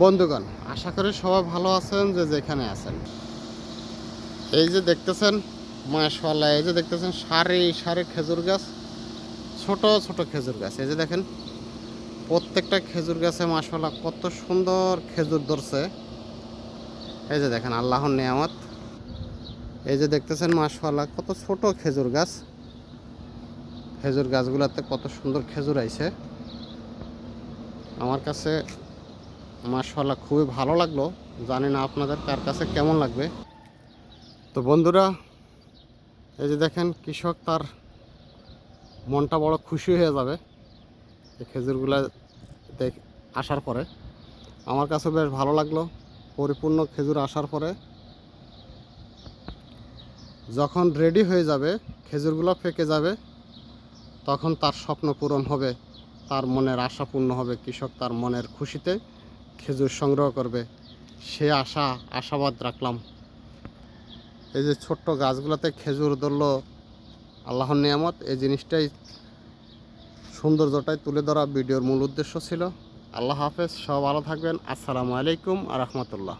বন্ধুগণ, আশা করি সবাই ভালো আছেন যে যেখানে আছেন। এই যে দেখতেছেন মাশাল্লাহ এই যে দেখতেছেন সারি সারি খেজুর গাছ, ছোট ছোট খেজুর গাছ। এই যে দেখেন, প্রত্যেকটা খেজুর গাছে মাশাল্লাহ কত সুন্দর খেজুর ধরছে। এই যে দেখেন, আল্লাহর নিয়ামত। এই যে দেখতেছেন মাশাল্লাহ কত ছোট খেজুর গাছ। খেজুর গাছগুলোতে কত সুন্দর খেজুর আইছে। আমার কাছে মাশাল্লাহ খুবই ভালো লাগল। জানি না আপনাদের কার কাছে কেমন লাগবে। তো বন্ধুরা, এই যে দেখেন কৃষক তার মনটা বড় খুশি হয়ে যাবে এই খেজুরগুলো দেখ আসার পরে। আমার কাছে বেশ ভালো লাগল, পরিপূর্ণ খেজুর আসার পরে। যখন রেডি হয়ে যাবে, খেজুরগুলো ফেকে যাবে, তখন তার স্বপ্ন পূরণ হবে, তার মনের আশা পূর্ণ হবে কৃষক তার মনের খুশিতে। খেজুর সংগ্রহ করবে, সে আশা, আশাবাদ রাখলাম। এই যে ছোট্ট গাছগুলোতে খেজুর ধরল আল্লাহর নিয়ামত, এই জিনিসটাই সৌন্দর্যটাই তুলে ধরা ভিডিওর মূল উদ্দেশ্য ছিল। আল্লাহ হাফেজ সব ভালো থাকবেন। আসসালামু আলাইকুম আ রহমতুল্লাহ।